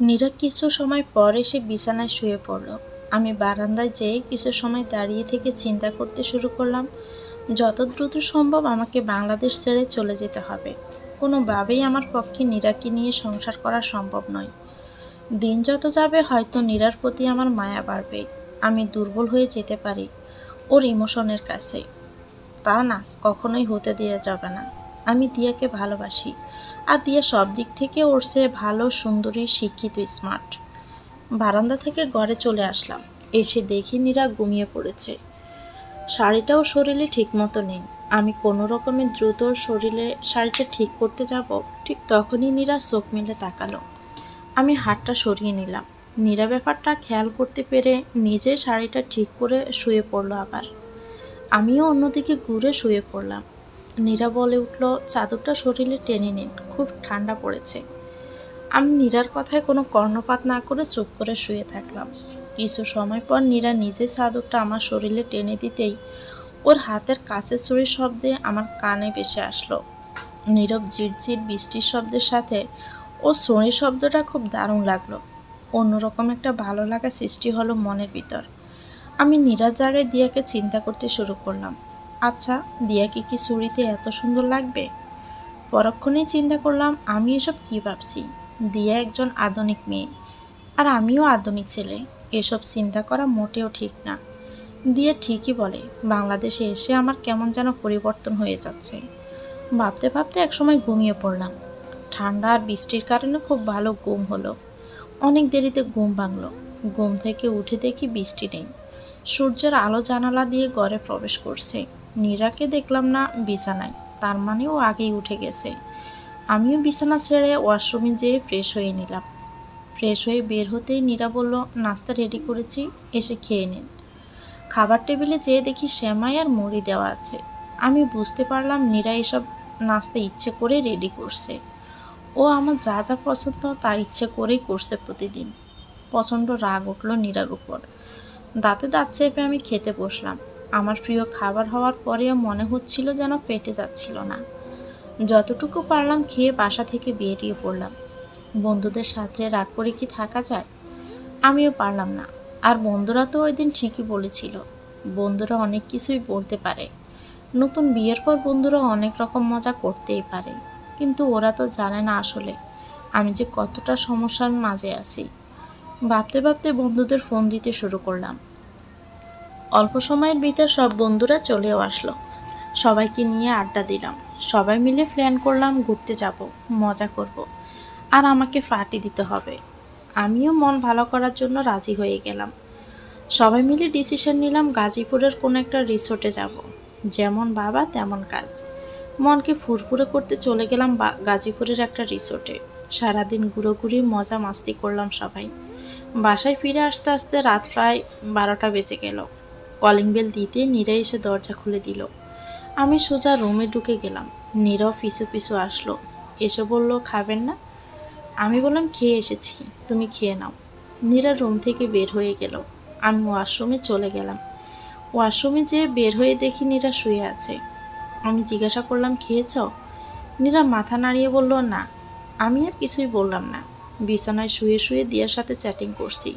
নীরা কিছু সময় পর এসে বিছানায় শুয়ে পড়ল। আমি বারান্দায় যেয়ে কিছু সময় দাঁড়িয়ে থেকে চিন্তা করতে শুরু করলাম, যত দ্রুত সম্ভব আমাকে বাংলাদেশ ছেড়ে চলে যেতে হবে। কোনোভাবেই আমার পক্ষে নীরাকে নিয়ে সংসার করা সম্ভব নয়। দিন যত যাবে হয়তো নীরার প্রতি আমার মায়া বাড়বে। আমি দুর্বল হয়ে যেতে পারি ওর ইমোশনের কাছে। তা না, কখনোই হতে দেওয়া যাবে না। আমি দিয়াকে ভালোবাসি। আর দিয়া সব দিক থেকে ওর চেয়ে ভালো, সুন্দরী, শিক্ষিত স্মার্ট বারান্দা থেকে ঘরে চলে আসলাম। এসে দেখি নীরা ঘুমিয়ে পড়েছে। শাড়িটাও শরীরে ঠিকমতো নেই। আমি কোনো রকমের দ্রুত শরীরে শাড়িটা ঠিক করতে যাব, ঠিক তখনই নীরা চোখ মেলে তাকালো। আমি হাতটা সরিয়ে নিলাম। নীরা ব্যাপারটা খেয়াল করতে পেরে নিজে শাড়িটা ঠিক করে শুয়ে পড়ল আবার। আমিও অন্যদিকে ঘুরে শুয়ে পড়লাম। নীরা বলে উঠল, চাদরটা শরীরে টেনে নিন, খুব ঠান্ডা পড়েছে। আমি নীরার কথায় কোনো কর্ণপাত না করে চুপ করে শুয়ে থাকলাম। কিছু সময় পর নীরা নিজে চাদরটা আমার শরীরে টেনে দিতেই ওর হাতের কাছে চুরির শব্দে আমার কানে ভেসে আসলো। নীরব ঝিরঝির বৃষ্টির শব্দের সাথে ও শরীর শব্দটা খুব দারুণ লাগল। অন্যরকম একটা ভালো লাগা সৃষ্টি হলো মনের ভিতর। আমি নীরাজ জায়গায় দিয়াকে চিন্তা করতে শুরু করলাম। আচ্ছা দিয়াকে কি চুরিতে এত সুন্দর লাগবে? পরক্ষণেই চিন্তা করলাম, আমি এসব কী ভাবছি? দিয়া একজন আধুনিক মেয়ে, আর আমিও আধুনিক ছেলে, এসব চিন্তা করা মোটেও ঠিক না। দিয়ে ঠিকই বলে, বাংলাদেশে এসে আমার কেমন যেন পরিবর্তন হয়ে যাচ্ছে। ভাবতে ভাবতে একসময় ঘুমিয়ে পড়লাম। ঠান্ডা আর বৃষ্টির কারণে খুব ভালো ঘুম হলো। অনেক দেরিতে ঘুম ভাঙলো। ঘুম থেকে উঠে দেখি বৃষ্টি নেই। সূর্যের আলো জানালা দিয়ে ঘরে প্রবেশ করছে। নীরাকে দেখলাম না বিছানায়। তার মানে ও আগেই উঠে গেছে। আমিও বিছানা ছেড়ে ওয়াশরুমে যেয়ে ফ্রেশ হয়ে নিলাম। ফ্রেশ হয়ে বের হতেই নীরা বলল, নাস্তা রেডি করেছি, এসে খেয়ে নিন। খাবার টেবিলে যেয়ে দেখি শ্যামাই আর মুড়ি দেওয়া আছে। আমি বুঝতে পারলাম নীরা এসব নাস্তা ইচ্ছে করে রেডি করছে। ও আমার যা যা পছন্দ তা ইচ্ছে করেই করছে প্রতিদিন। প্রচণ্ড রাগ উঠল নীরার উপর। দাঁতে দাঁত চেপে আমি খেতে বসলাম। আমার প্রিয় খাবার হওয়ার পরেও মনে হচ্ছিল যেন পেটে যাচ্ছিল না। যতটুকু পারলাম খেয়ে বাসা থেকে বেরিয়ে পড়লাম। বন্ধুদের সাথে রাগ করে কি থাকা যায়? আমিও পারলাম না। আর বন্ধুরা তো ওই দিন ঠিকই বলেছিল। বন্ধুরা অনেক কিছুই বলতে পারে। নতুন বিয়ের পর বন্ধুরা অনেক রকম মজা করতেই পারে। কিন্তু ওরা তো জানে না আসলে আমি যে কতটা সমস্যার মাঝে আছি। ভাবতে ভাবতে বন্ধুদের ফোন দিতে শুরু করলাম। অল্প সময়ের ভিতর সব বন্ধুরা চলেও আসলো। সবাইকে নিয়ে আড্ডা দিলাম। সবাই মিলে প্ল্যান করলাম ঘুরতে যাব, মজা করব। আর আমাকে ফাটি দিতে হবে। আমিও মন ভালো করার জন্য রাজি হয়ে গেলাম। সবাই মিলে ডিসিশন নিলাম গাজীপুরের কোনো একটা রিসোর্টে যাব। যেমন বাবা, তেমন কাজ। মনকে ফুরফুরে করতে চলে গেলাম গাজীপুরের একটা রিসোর্টে সারাদিন ঘুরোঘুরি মজা মাস্তি করলাম সবাই। বাসায় ফিরে আসতে আসতে রাত প্রায় বারোটা বেজে গেল। কলিং বেল দিতে নীরা এসে দরজা খুলে দিল। আমি সোজা রুমে ঢুকে গেলাম। নীরাও পিছু পিছু আসলো। এসে বলল, খাবেন না? আমি বললাম, খেয়ে এসেছি, তুমি খেয়ে নাও। নীরা রুম থেকে বের হয়ে গেল। আমি ওয়াশরুমে চলে গেলাম। ওয়াশরুমে যেয়ে বের হয়ে দেখি নীরা শুয়ে আছে। আমি জিজ্ঞাসা করলাম, খেয়েছ? নীরা মাথা নাড়িয়ে বলল, না। আমি আর কিছুই বললাম না। বিছানায় শুয়ে শুয়ে দিয়ার সাথে চ্যাটিং করছি।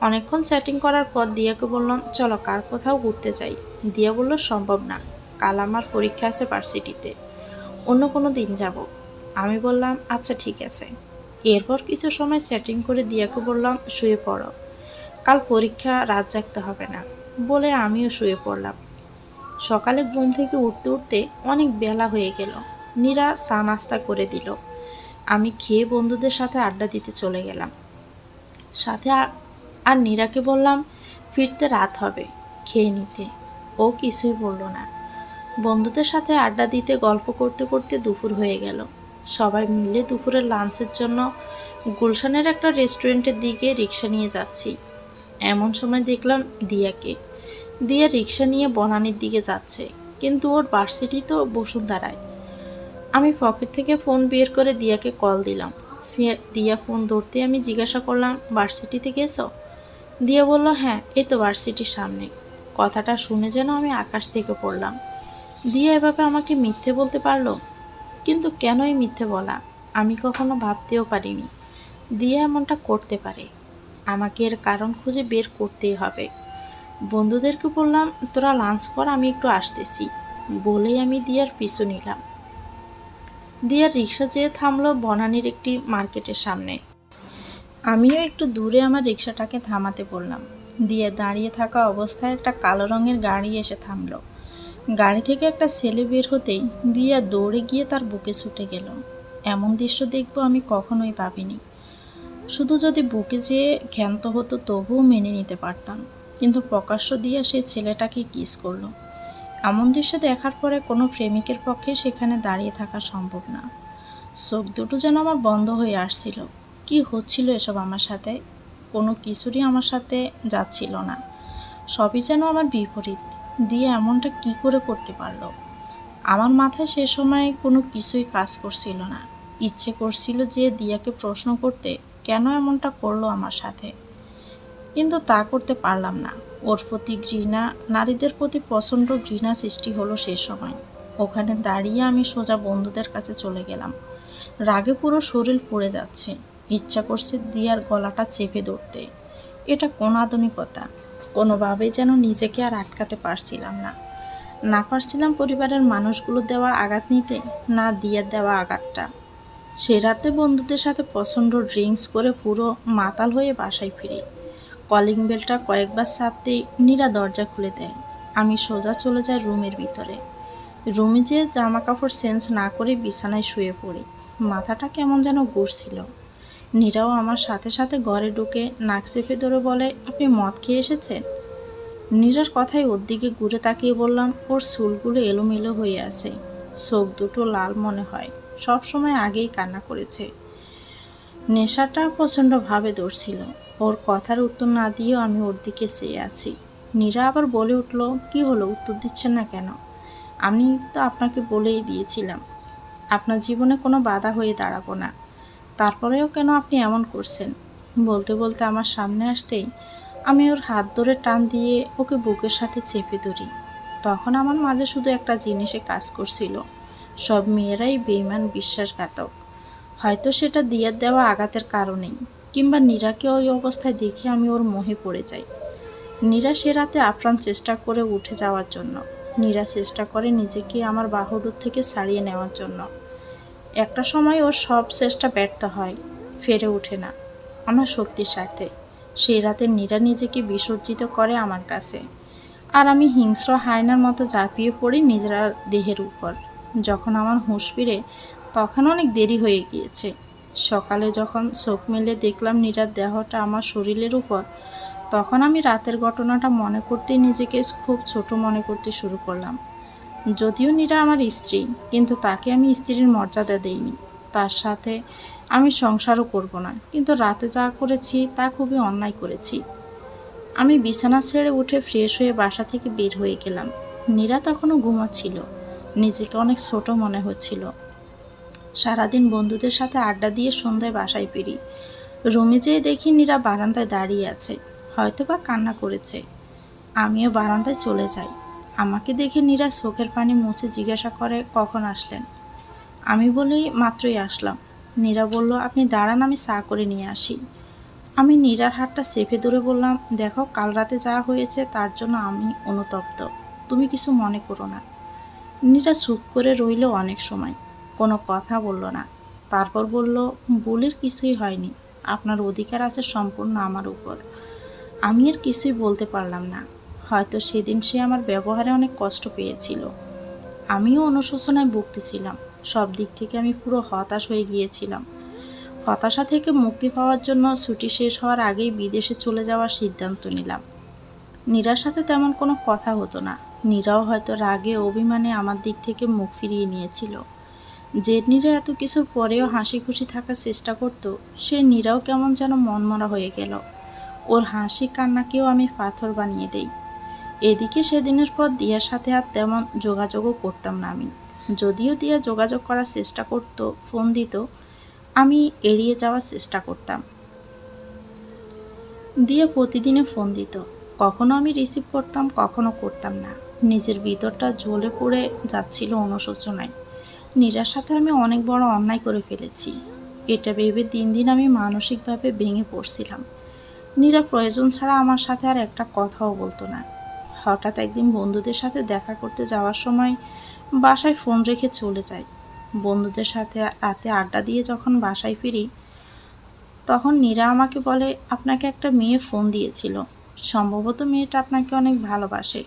অনেকক্ষণ সেটিং করার পর দিয়াকে বললাম, চলো কার কোথাও ঘুরতে যাই। দিয়া বলল, সম্ভব না। কাল আমার পরীক্ষা আছে ভার্সিটিতে অন্য কোনো দিন যাব। আমি বললাম আচ্ছা ঠিক আছে। এরপর কিছু সময় সেটিং করে দিয়াকে বললাম, শুয়ে পড়ো। কাল পরীক্ষা, রাত জাগতে হবে না। বলে আমিও শুয়ে পড়লাম। সকালে ঘুম থেকে উঠতে উঠতে অনেক বেলা হয়ে গেল। নীরা চা নাস্তা করে দিল। আমি খেয়ে বন্ধুদের সাথে আড্ডা দিতে চলে গেলাম। সাথে আর- নীরাকে বললাম, ফিরতে রাত হবে। খেয়ে নিতে। ও কিছুই বলল না। বন্ধুদের সাথে আড্ডা দিতে, গল্প করতে করতে দুপুর হয়ে গেল। সবাই মিলে দুপুরের লাঞ্চের জন্য গুলশানের একটা রেস্টুরেন্টের দিকে রিক্সা নিয়ে যাচ্ছি। এমন সময় দেখলাম দিয়াকে। দিয়া রিক্সা নিয়ে বনানির দিকে যাচ্ছে, কিন্তু ওর ভার্সিটি তো বসুন্ধরায় আমি পকেট থেকে ফোন বের করে দিয়াকে কল দিলাম। দিয়া ফোন ধরতে আমি জিজ্ঞাসা করলাম ভার্সিটিতে গেছো দিয়া বলল হ্যাঁ এই তো ভার্সিটির সামনে। কথাটা শুনে যেন আমি আকাশ থেকে পড়লাম। দিয়া এভাবে আমাকে মিথ্যে বলতে পারল? কিন্তু কেনই মিথ্যে বলা? আমি কখনো ভাবতেও পারিনি। দিয়ে এমনটা করতে পারে। আমাকে এর কারণ খুঁজে বের করতেই হবে। বন্ধুদেরকে বললাম, তোরা লাঞ্চ কর, আমি একটু আসতেছি। বলেই আমি দিয়ার পিছু নিলাম। দিয়ার রিক্সা যেয়ে থামলো বনানীর একটি মার্কেটের সামনে। আমিও একটু দূরে আমার রিক্সাটাকে থামাতে বললাম। দিয়ে দাঁড়িয়ে থাকা অবস্থায় একটা কালো রঙের গাড়ি এসে থামলো। গাড়ি থেকে একটা ছেলে বের হতেই দিয়া দৌড়ে গিয়ে তার বুকে ছুটে গেল। এমন দৃশ্য দেখব আমি কখনোই ভাবিনি। শুধু যদি বুকে যেয়ে ক্ষান্ত হতো তবুও মেনে নিতে পারতাম। কিন্তু প্রকাশ্য দিয়া সেই ছেলেটাকে কিস করল। এমন দৃশ্য দেখার পরে কোনো প্রেমিকের পক্ষে সেখানে দাঁড়িয়ে থাকা সম্ভব না। চোখ দুটো যেন আমার বন্ধ হয়ে আসছিল। কি হচ্ছিল এসব আমার সাথে? কোনো কিছুরই আমার সাথে যাচ্ছিল না। সবই যেন আমার বিপরীত। দিয়ে এমনটা কি করে করতে পারল? আমার মাথায় সে সময় কোনো কিছুই কাজ করছিল না। ইচ্ছে করছিল যে দিয়াকে প্রশ্ন করতে কেন এমনটা করল আমার সাথে। কিন্তু তা করতে পারলাম না। ওর প্রতি ঘৃণা, নারীদের প্রতি প্রচণ্ড ঘৃণা সৃষ্টি হলো সে সময়। ওখানে দাঁড়িয়ে আমি সোজা বন্ধুদের কাছে চলে গেলাম। রাগে পুরো শরীর পড়ে যাচ্ছে। ইচ্ছা করছে দিয়ার গলাটা চেপে ধরতে। এটা কোন আধুনিকতা? কোনোভাবেই যেন নিজেকে আর আটকাতে পারছিলাম না। না পারছিলাম পরিবারের মানুষগুলো দেওয়া আঘাত নিতে, না দিয়ার দেওয়া আঘাতটা। সে রাতে বন্ধুদের সাথে প্রচণ্ড ড্রিঙ্কস করে পুরো মাতাল হয়ে বাসায় ফিরি। কলিং বেলটা কয়েকবার চাপতেই নীরা দরজা খুলে দেয়। আমি সোজা চলে যাই রুমের ভিতরে। রুমে যেয়ে জামা কাপড় চেঞ্জ না করে বিছানায় শুয়ে পড়ি। মাথাটা কেমন যেন ঘুরছিল। নীরাও আমার সাথে সাথে ঘরে ঢুকে নাক চেপে ধরে বলে, আপনি মদ খেয়ে এসেছেন? নীরার কথায় ওর দিকে ঘুরে তাকিয়ে বললাম, ওর চুলগুলো এলোমেলো হয়ে আছে। চোখ দুটো লাল মনে হয়। সব সময় আগেই কান্না করেছে। নেশাটা প্রচণ্ডভাবে দৌড়ছিল ওর কথার উত্তর না দিয়েও আমি ওর দিকে চেয়ে আছি। নীরা আবার বলে উঠল, কি হলো? উত্তর দিচ্ছেন না কেন? আমি তো আপনাকে বলেই দিয়েছিলাম। আপনার জীবনে কোনো বাধা হয়ে দাঁড়াবো না। তারপরেও কেন আপনি এমন করছেন? বলতে বলতে আমার সামনে আসতেই আমি ওর হাত ধরে টান দিয়ে ওকে বুকের সাথে চেপে ধরি। তখন আমার মাঝে শুধু একটা জিনিসে কাজ করছিল। সব মেয়েরাই বেইমান বিশ্বাসঘাতক। হয়তো সেটা দিয়ে দেওয়া আঘাতের কারণেই, কিংবা নীরাকে ওই অবস্থায় দেখে আমি ওর মোহে পড়ে যাই। নীরা সে রাতে আপ্রাণ চেষ্টা করে উঠে যাওয়ার জন্য। নীরা চেষ্টা করে নিজেকে আমার বাহুডুর থেকে ছাড়িয়ে নেওয়ার জন্য। একটা সময় ওর সব চেষ্টা ব্যর্থ হয়, ফেরে ওঠে না। আমার শক্তির স্বার্থে। সেই রাতে নীরা নিজেকে বিসর্জিত করে আমার কাছে। আর আমি হিংস্র হায়নার মতো ঝাঁপিয়ে পড়ি নিজের দেহের উপর। যখন আমার হুঁশ ফিরে, তখন অনেক দেরি হয়ে গিয়েছে। সকালে যখন চোখ মেলে দেখলাম নীরার দেহটা আমার শরীরের উপর, তখন আমি রাতের ঘটনাটা মনে করতেই নিজেকে খুব ছোট মনে করতে শুরু করলাম। যদিও নীরা আমার স্ত্রী, কিন্তু তাকে আমি স্ত্রীর মর্যাদা দেইনি। তার সাথে আমি সংসারও করব না, কিন্তু রাতে যা করেছি তা খুবই অন্যায় করেছি। আমি বিছানা ছেড়ে উঠে ফ্রেশ হয়ে বাসা থেকে বের হয়ে গেলাম। নীরা তখনও ঘুমাচ্ছিল। নিজেকে অনেক ছোট মনে হচ্ছিল। সারাদিন বন্ধুদের সাথে আড্ডা দিয়ে সন্ধ্যায় বাসায় ফিরি। রুমে যেয়ে দেখি নীরা বারান্দায় দাঁড়িয়ে আছে হয়তো বা কান্না করেছে। আমিও বারান্দায় চলে যাই। আমাকে দেখে নীরা চোখের পানি মুছে জিজ্ঞাসা করে, কখন আসলেন? আমি বলি মাত্রই আসলাম। নীরা বলল, আপনি দাঁড়ান, আমি চা করে নিয়ে আসি। আমি নীরার হাতটা চেপে ধরে বললাম, দেখো, কাল রাতে যা হয়েছে তার জন্য আমি অনুতপ্ত। তুমি কিছু মনে করো না। নীরা চুপ করে রইল অনেক সময়, কোনো কথা বলল না। তারপর বলল, বলির কিছুই হয়নি। আপনার অধিকার আছে সম্পূর্ণ আমার উপর। আমি আর কিছুই বলতে পারলাম না। হয়তো সেদিন সে আমার ব্যবহারে অনেক কষ্ট পেয়েছিল। আমিও অনুশোচনায় ভুগতেছিলাম। সব দিক থেকে আমি পুরো হতাশ হয়ে গিয়েছিলাম। হতাশা থেকে মুক্তি পাওয়ার জন্য ছুটি শেষ হওয়ার আগেই বিদেশে চলে যাওয়ার সিদ্ধান্ত নিলাম। নীরার সাথে তেমন কোনো কথা হতো না। নীরাও হয়তো রাগে অভিমানে আমার দিক থেকে মুখ ফিরিয়ে নিয়েছিল। যে নীরা এত কিছুর পরেও হাসি খুশি থাকার চেষ্টা করত, সে নীরাও কেমন যেন মনমরা হয়ে গেল। ওর হাসি কান্নাকেও আমি পাথর বানিয়ে দেই। এদিকে সেদিনের পর দিয়ার সাথে আর তেমন যোগাযোগও করতাম না আমি। যদিও দিয়া যোগাযোগ করার চেষ্টা করত, ফোন দিত, আমি এড়িয়ে যাওয়ার চেষ্টা করতাম। দিয়ে প্রতিদিনে ফোন দিত। কখনো আমি রিসিভ করতাম, কখনো করতাম না। নিজের ভিতরটা জ্বলে পড়ে যাচ্ছিল অনুশোচনায়। নীরার সাথে আমি অনেক বড় অন্যায় করে ফেলেছি। এটা ভেবে দিন দিন আমি মানসিকভাবে ভেঙে পড়ছিলাম। নীরা প্রয়োজন ছাড়া আমার সাথে আর একটা কথাও বলতো না। হঠাৎ একদিন বন্ধুদের সাথে দেখা করতে যাওয়ার সময় বাসায় ফোন রেখে চলে যাই। বন্ধুদের সাথে রাতে আড্ডা দিয়ে যখন বাসায় ফিরি, তখন নীরা আমাকে বলে, আপনাকে একটা মেয়ে ফোন দিয়েছিল। সম্ভবত মেয়েটা আপনাকে অনেক ভালোবাসে।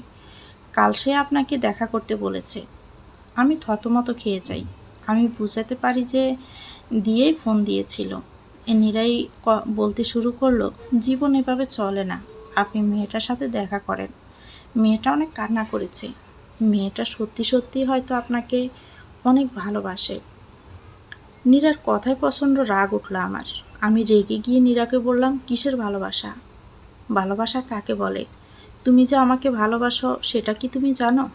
কাল সে আপনাকে দেখা করতে বলেছে। আমি থতমত খেয়ে যাই। আমি বুঝাতে পারি যে দিয়েই ফোন দিয়েছিল। নীরাই বলতে শুরু করল, জীবন এভাবে চলে না। আপনি মেয়েটার সাথে দেখা করেন। মেয়েটা অনেক কান্না করেছে। মেয়েটা সত্যি সত্যি হয়তো আপনাকে অনেক ভালোবাসে। নীরার কথায় প্রচণ্ড রাগ উঠল আমার। আমি রেগে গিয়ে নীরাকে বললাম, কিসের ভালোবাসা? ভালোবাসা কাকে বলে? তুমি যে আমাকে ভালোবাসো, সেটা কি তুমি জানো?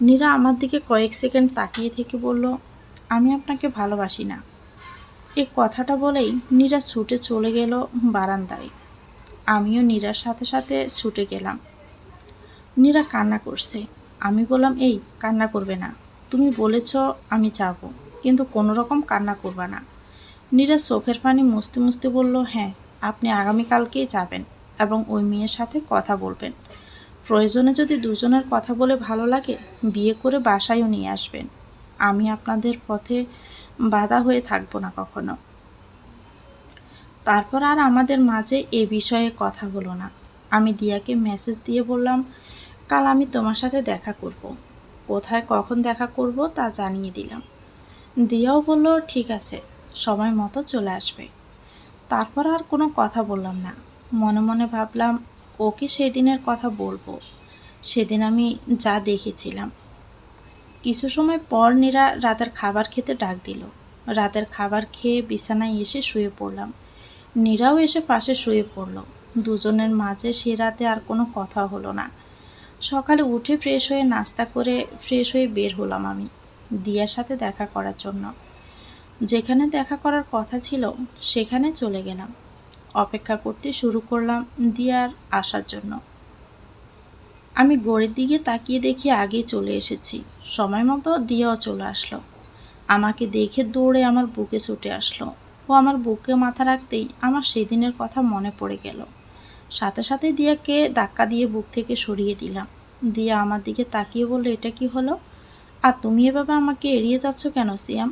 নীরা আমার দিকে কয়েক সেকেন্ড তাকিয়ে থেকে বলল, আমি আপনাকে ভালোবাসি না। এই কথাটা বলেই নীরা ছুটে চলে গেল বারান্দায়। আমিও নীরার সাথে সাথে ছুটে গেলাম। নীরা কান্না করছে। আমি বললাম, এই, কান্না করবে না। তুমি বলেছ আমি যাব, কিন্তু কোনো রকম কান্না করবে না। নীরা চোখের পানি মুছতে মুছতে বলল হ্যাঁ আপনি আগামীকালকেই যাবেন এবং ওই মেয়ের সাথে কথা বলবেন। প্রয়োজনে যদি দুজনের কথা বলে ভালো লাগে, বিয়ে করে বাসায়ও নিয়ে আসবেন। আমি আপনাদের পথে বাধা হয়ে থাকব না কখনো। তারপর আর আমাদের মাঝে এ বিষয়ে কথা হলো না। আমি দিয়াকে মেসেজ দিয়ে বললাম কাল আমি তোমার সাথে দেখা করব। কোথায় কখন দেখা করব তা জানিয়ে দিলাম। দিয়াও বলল, ঠিক আছে, সময় মতো চলে আসবে। তারপর আর কোনো কথা বললাম না। মনে মনে ভাবলাম, ওকে সেদিনের কথা বলব। সেদিন আমি যা দেখেছিলাম। কিছু সময় পর নীরা রাতের খাবার খেতে ডাক দিল। রাতের খাবার খেয়ে বিছানায় এসে শুয়ে পড়লাম। নীরাও এসে পাশে শুয়ে পড়ল। দুজনের মাঝে সে রাতে আর কোনো কথা হলো না। সকালে উঠে ফ্রেশ হয়ে নাস্তা করে ফ্রেশ হয়ে বের হলাম আমি, দিয়ার সাথে দেখা করার জন্য। যেখানে দেখা করার কথা ছিল, সেখানে চলে গেলাম। অপেক্ষা করতে শুরু করলাম দিয়ার আসার জন্য। আমি গড়ের দিকে তাকিয়ে দেখি আগেই চলে এসেছি। সময় মতো দিয়াও চলে আসলো। আমাকে দেখে দৌড়ে আমার বুকে ছুটে আসলো। ও আমার বুকে মাথা রাখতেই আমার সেদিনের কথা মনে পড়ে গেল। সাথে সাথে দিয়াকে ধাক্কা দিয়ে বুক থেকে সরিয়ে দিলাম। দিয়া আমার দিকে তাকিয়ে বলল, এটা কি হলো? আর তুমি এভাবে আমাকে এড়িয়ে যাচ্ছ কেন, সিয়াম?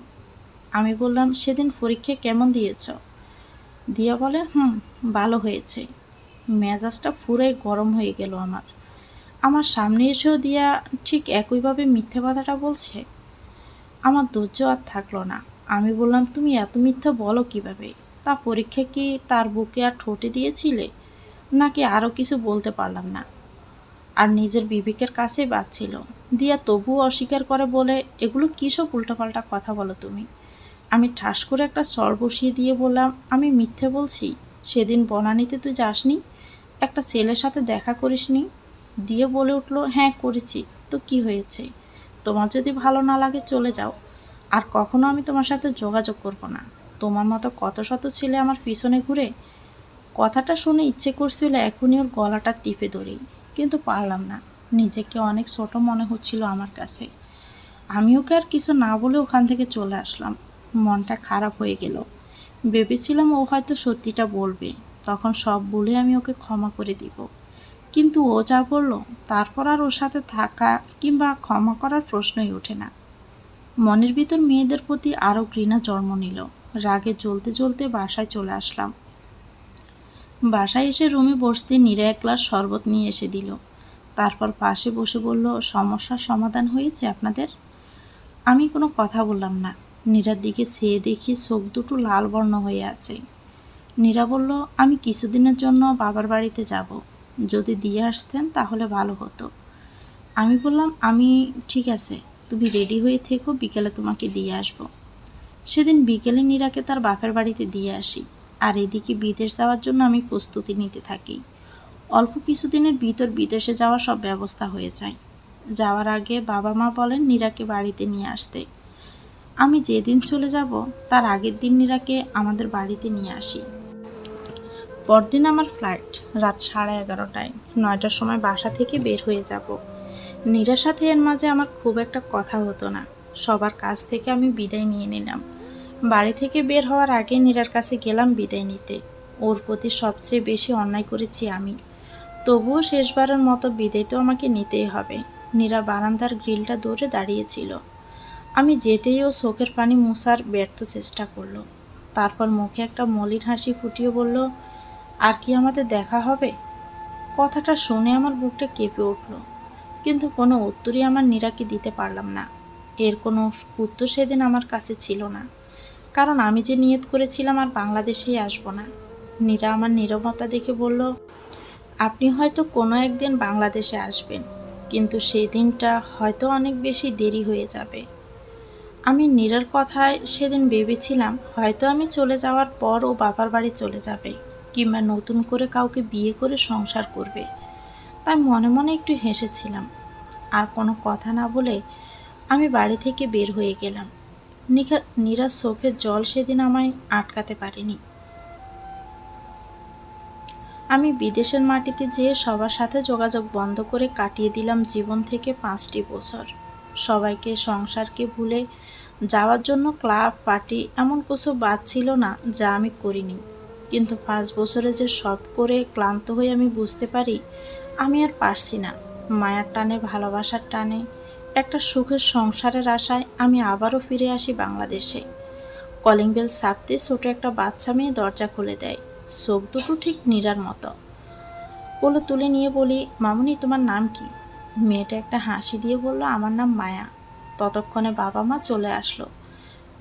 আমি বললাম, সেদিন পরীক্ষা কেমন দিয়েছ? দিয়া বলে, হুম, ভালো হয়েছে। মেজাজটা পুরাই গরম হয়ে গেল আমার। আমার সামনে এসেও দিয়া ঠিক একইভাবে মিথ্যে কথাটা বলছে? আমার ধৈর্য আর থাকল না। আমি বললাম, তুমি এত মিথ্যা বলো কীভাবে? তা পরীক্ষা কি তার বুকে আর ঠোঁটে দিয়েছিলে? নাকি আরও কিছু বলতে পারলাম না। আর নিজের বিবেকের কাছেই বাচ্ছিল। দিয়া তবুও অস্বীকার করে বলে, এগুলো কী সব উল্টোপাল্টা কথা বলো তুমি? আমি ঠাস করে একটা স্বর বসিয়ে দিয়ে বললাম, আমি মিথ্যে বলছি? সেদিন বনানীতে তুই যাসনি? একটা ছেলের সাথে দেখা করিসনি? দিয়ে বলে উঠল হ্যাঁ করেছি। তো কি হয়েছে? তোমার যদি ভালো না লাগে চলে যাও। আর কখনো আমি তোমার সাথে যোগাযোগ করব না। তোমার মতো কত শত ছেলে আমার পিছনে ঘুরে কথাটা শুনে ইচ্ছে করছিল এখনই ওর গলাটা টিপে ধরি, কিন্তু পারলাম না। নিজেকে অনেক ছোট মনে হচ্ছিল আমার কাছে। আমি ওকে আর কিছু না বলে ওখান থেকে চলে আসলাম। মনটা খারাপ হয়ে গেল। ভেবেছিলাম ও হয়তো সত্যিটা বলবে। তখন সব বলে আমি ওকে ক্ষমা করে দিব। কিন্তু ও যা বলল, তারপর আর ওর সাথে থাকা কিংবা ক্ষমা করার প্রশ্নই ওঠে না। মনের ভিতর মেয়েদের প্রতি আরও ঘৃণা জন্ম নিল। রাগে জ্বলতে জ্বলতে বাসায় চলে আসলাম। বাসায় এসে রুমে বসতে নিরা এক গ্লাস শরবত নিয়ে এসে দিল। তারপর পাশে বসে বলল, সমস্যার সমাধান হয়েছে আপনাদের? আমি কোনো কথা বললাম না। নীরার দিকে চেয়ে দেখি চোখ দুটো লাল বর্ণ হয়ে আছে। নীরা বলল, আমি কিছুদিনের জন্য বাবার বাড়িতে যাব। যদি দিয়ে আসতেন তাহলে ভালো হতো। আমি বললাম, আমি, ঠিক আছে, তুমি রেডি হয়ে থেকো, বিকেলে তোমাকে দিয়ে আসব। সেদিন বিকেলে নীরাকে তার বাপের বাড়িতে দিয়ে আসি। আর এদিকে বিদেশ যাওয়ার জন্য আমি প্রস্তুতি নিতে থাকি। অল্প কিছুদিনের ভিতর বিদেশে যাওয়ার সব ব্যবস্থা হয়ে যায়। যাওয়ার আগে বাবা মা বলেন নীরাকে বাড়িতে নিয়ে আসতে। আমি যেদিন চলে যাব, তার আগের দিন নীরাকে আমাদের বাড়িতে নিয়ে আসি। পরদিন আমার ফ্লাইট, রাত সাড়ে এগারোটায়। নয়টার সময় বাসা থেকে বের হয়ে যাব। নীরার সাথে এর মাঝে আমার খুব একটা কথা হতো না। সবার কাছ থেকে আমি বিদায় নিয়ে নিলাম। বাড়ি থেকে বের হওয়ার আগে নীরার কাছে গেলাম বিদায় নিতে। ওর প্রতি সবচেয়ে বেশি অন্যায় করেছি আমি। তবুও শেষবারের মতো বিদায় তো আমাকে নিতেই হবে। নীরা বারান্দার গ্রিলটা দৌড়ে দাঁড়িয়েছিল। আমি যেতেই ও চোখের পানি মুছার ব্যর্থ চেষ্টা করল। তারপর মুখে একটা মলিন হাসি ফুটিয়ে বলল, আর কি আমাদের দেখা হবে? কথাটা শুনে আমার বুকটা কেঁপে উঠল। কিন্তু কোনো উত্তরই আমার নীরাকে দিতে পারলাম না। এর কোনো উত্তর সেদিন আমার কাছে ছিল না। কারণ আমি যে নিয়ত করেছিলাম আর বাংলাদেশেই আসব না। নীরা আমার নীরবতা দেখে বলল, আপনি হয়তো কোনো একদিন বাংলাদেশে আসবেন, কিন্তু সেই দিনটা হয়তো অনেক বেশি দেরি হয়ে যাবে। আমি নীরার কথায় সেদিন ভেবেছিলাম, হয়তো আমি চলে যাওয়ার পর ও বাবার বাড়ি চলে যাবে, কিংবা নতুন করে কাউকে বিয়ে করে সংসার করবে। তাই মনে মনে একটু হেসেছিলাম। আর কোনো কথা না বলে আমি বাড়ি থেকে বের হয়ে গেলাম। নীরার চোখের জল সেদিন আমায় আটকাতে পারিনি। আমি বিদেশের মাটিতে যেয়ে সবার সাথে যোগাযোগ বন্ধ করে কাটিয়ে দিলাম জীবন থেকে পাঁচটি বছর। সবাইকে, সংসারকে ভুলে যাওয়ার জন্য ক্লাব, পার্টি এমন কিছু বাদ ছিল না যা আমি করিনি। কিন্তু পাঁচ বছরে যে সব করে ক্লান্ত হয়ে আমি বুঝতে পারি, আমি আর পারছি না। মায়ার টানে, ভালোবাসার টানে একটা সুখের সংসারের আশায় আমি আবারও ফিরে আসি বাংলাদেশে। কলিং বেল সাপতে ছোট একটা বাচ্চা মেয়ে দরজা খুলে দেয়। চোখ দুটো ঠিক নীরার মতো। কোলে তুলে নিয়ে বলি, মামুনি, তোমার নাম কি? মেয়েটা একটা হাসি দিয়ে বলল, আমার নাম মায়া। ততক্ষণে বাবা মা চলে আসলো।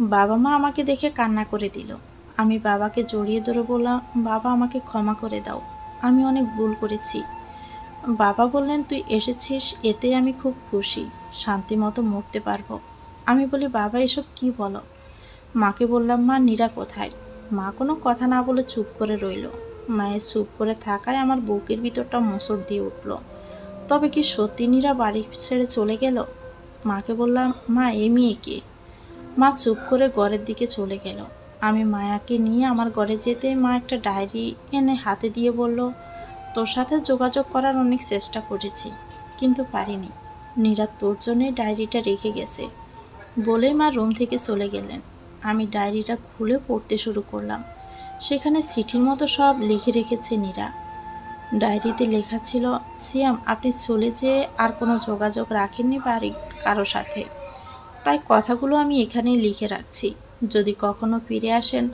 বাবা মা আমাকে দেখে কান্না করে দিল। আমি বাবাকে জড়িয়ে ধরে বললাম, বাবা, আমাকে ক্ষমা করে দাও। আমি অনেক ভুল করেছি। বাবা বললেন, তুই এসেছিস এতে আমি খুব খুশি। শান্তি মতো মরতে পারব। আমি বলি, বাবা, এসব কি বলো? মাকে বললাম, মা, নীরা কোথায়? মা কোনো কথা না বলে চুপ করে রইল। মায়ের চুপ করে থাকায় আমার বুকের ভিতরটা মোসর দিয়ে উঠল। তবে কি সত্যি নীরা বাড়ি ছেড়ে চলে গেল? মাকে বললাম, মা এই মেয়ে কে? মা চুপ করে ঘরের দিকে চলে গেল। আমি মায়াকে নিয়ে আমার ঘরে যেতে মা একটা ডায়েরি এনে হাতে দিয়ে বলল তোর সাথে যোগাযোগ করার অনেক চেষ্টা করেছি, কিন্তু পারিনি। নীরা তোর জন্যই ডায়েরিটা রেখে গেছে। বলে মা রুম থেকে চলে গেলেন। আমি ডায়েরিটা খুলে পড়তে শুরু করলাম। সেখানে চিঠির মতো সব লিখে রেখেছে নীরা। ডায়েরিতে লেখা ছিল, সিয়াম, আপনি চলে যেয়ে আর কোনো যোগাযোগ রাখেননি বাড়ির কারও সাথে। তাই কথাগুলো আমি এখানেই লিখে রাখছি। যদি কখনো ফিরে আসেন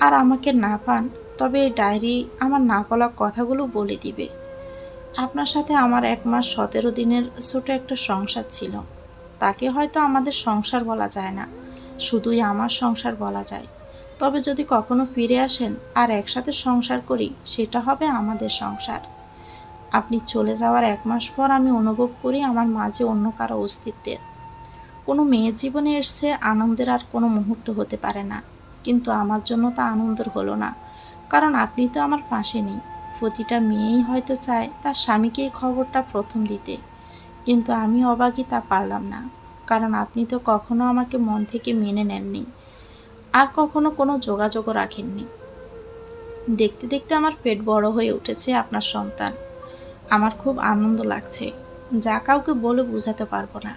আর আমাকে না পান তবে এই ডায়েরি আমার না বলা কথাগুলো বলে দিবে। আপনার সাথে আমার এক মাস সতেরো দিনের ছোট একটা সংসার ছিল। তাকে হয়তো আমাদের সংসার বলা যায় না, শুধুই আমার সংসার বলা যায়। তবে যদি কখনো ফিরে আসেন আর একসাথে সংসার করি, সেটা হবে আমাদের সংসার। আপনি চলে যাওয়ার এক মাস পর আমি অনুভব করি আমার মাঝে অন্য কারও অস্তিত্বের। কোনো মেয়ের জীবনে এসছে আনন্দের আর কোনো মুহূর্ত হতে পারে না, কিন্তু আমার জন্য তা আনন্দের হলো না। কারণ আপনি তো আমার পাশে নেই। প্রতিটা মেয়েই হয়তো চায় তার স্বামীকে এই খবরটা প্রথম দিতে। কিন্তু আমি অবাকই তা পারলাম না, কারণ আপনি তো কখনো আমাকে মন থেকে মেনে নেননি, আর কখনো কোনো যোগাযোগও রাখেননি। দেখতে দেখতে আমার পেট বড় হয়ে উঠেছে আপনার সন্তান। আমার খুব আনন্দ লাগছে, যা কাউকে বলে বোঝাতে পারব না।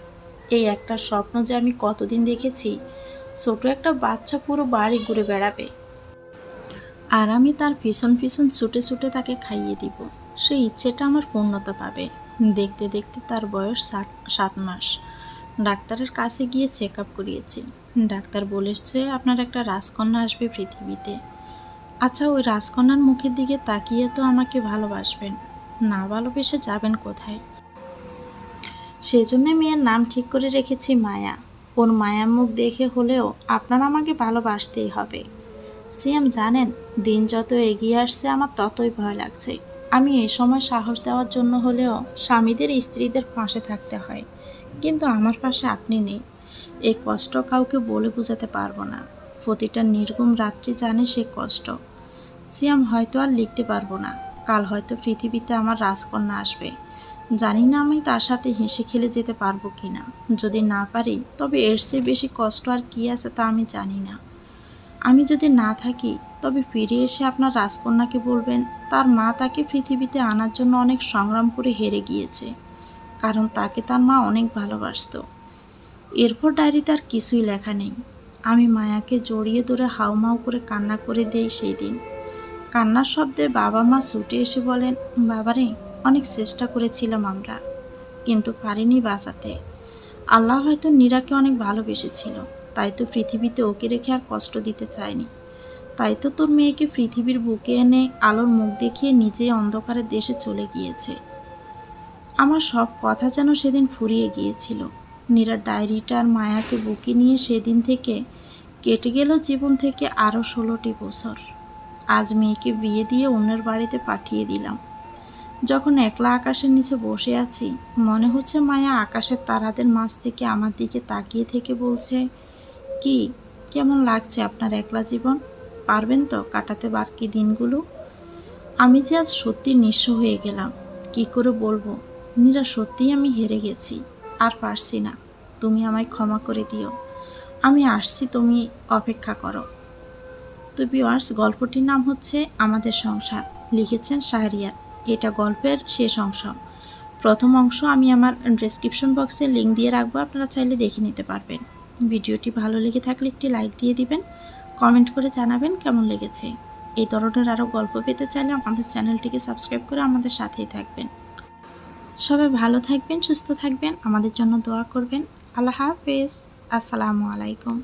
এই একটা স্বপ্ন যে আমি কতদিন দেখেছি, ছোট একটা বাচ্চা পুরো বাড়ি ঘুরে বেড়াবে। আর আমি তার পিছন পিছন ছুটে ছুটে তাকে খাইয়ে দিব। সেই ইচ্ছেটা আমার পূর্ণতা পাবে। দেখতে দেখতে তার বয়স সাত সাত মাস। ডাক্তারের কাছে গিয়ে চেক আপ করিয়েছি। ডাক্তার বলেছে, আপনার একটা রাজকন্যা আসবে পৃথিবীতে। আচ্ছা ওই রাজকন্যার মুখের দিকে তাকিয়ে তো আমাকে ভালোবাসবেন। না ভালোবেসে যাবেন কোথায়? সেজন্য মেয়ের নাম ঠিক করে রেখেছি মায়া। ওর মায়া মুখ দেখে হলেও আপনার আমাকে ভালোবাসতেই হবে। সিএম জানেন, দিন যত এগিয়ে আসছে আমার ততই ভয় লাগছে। আমি এই সময় সাহস দেওয়ার জন্য হলেও স্বামীদের স্ত্রীদের পাশে থাকতে হয়। কিন্তু আমার পাশে আপনি নেই। এই কষ্ট কাউকে বলে বোঝাতে পারব না। প্রতিটা নির্গুম রাত্রি জানে সে কষ্ট। সিয়াম হয়তো আর লিখতে পারব না। কাল হয়তো পৃথিবীতে আমার রাজকন্যা আসবে। জানি না আমি তার সাথে হেসে খেলে যেতে পারব কি না যদি না পারি, তবে এর চেয়ে বেশি কষ্ট আর কী আছে তা আমি জানি না। আমি যদি না থাকি, তবে ফিরে এসে আপনার রাজকন্যাকে বলবেন, তার মা তাকে পৃথিবীতে আনার জন্য অনেক সংগ্রাম করে হেরে গিয়েছে, কারণ তাকে তার মা অনেক ভালোবাসত। এরপর ডায়েরিতে আর কিছুই লেখা নেই। আমি মায়াকে জড়িয়ে ধরে হাউমাউ করে কান্না করে দেই সেই দিন। কান্নার শব্দে বাবা মা ছুটে এসে বলেন, বাবারে, অনেক চেষ্টা করেছিলাম আমরা, কিন্তু পারিনি বাঁচাতে। আল্লাহ হয়তো নীরাকে অনেক ভালোবেসেছিল। তাই তো পৃথিবীতে ওকে রেখে আর কষ্ট দিতে চায়নি। তাই তো তোর মেয়েকে পৃথিবীর বুকে এনে আলোর মুখ দেখিয়ে নিজেই অন্ধকারের দেশে চলে গিয়েছে। আমার সব কথা যেন সেদিন ফুরিয়ে গিয়েছিল। নীরার ডায়েরিটা আর মায়াকে বুকে নিয়ে সেদিন থেকে কেটে গেল জীবন থেকে আরও ষোলোটি বছর। আজ মেয়েকে বিয়ে দিয়ে অন্যের বাড়িতে পাঠিয়ে দিলাম। যখন একলা আকাশের নিচে বসে আছি, মনে হচ্ছে মায়া আকাশের তারাদের মাঝ থেকে আমার দিকে তাকিয়ে থেকে বলছে কি? কেমন লাগছে আপনার একলা জীবন? পারবেন তো কাটাতে বাকি দিনগুলো? আমি যে আজ সত্যি নিঃস্ব হয়ে গেলাম, কি করে বলব? নীরা সত্যিই আমি হেরে গেছি, আর পারছি না। তুমি আমায় ক্ষমা করে দিও। আমি আসছি, তুমি অপেক্ষা করো। তো ভিউয়ার্স গল্পটির নাম হচ্ছে আমাদের সংসার। লিখেছেন শাহরিয়ার। এটা গল্পের শেষ অংশ। প্রথম অংশ আমি আমার ডেসক্রিপশন বক্সে লিঙ্ক দিয়ে রাখব, আপনারা চাইলে দেখে নিতে পারবেন। ভিডিওটি ভালো লেগে থাকলে একটি লাইক দিয়ে দিবেন, কমেন্ট করে জানাবেন কেমন লেগেছে। এই ধরনের আরও গল্প পেতে চাইলে আমাদের চ্যানেলটিকে সাবস্ক্রাইব করে আমাদের সাথেই থাকবেন। সবাই ভালো থাকবেন, সুস্থ থাকবেন, আমাদের জন্য দোয়া করবেন। আল্লাহ হাফেজ, আসসালামু আলাইকুম।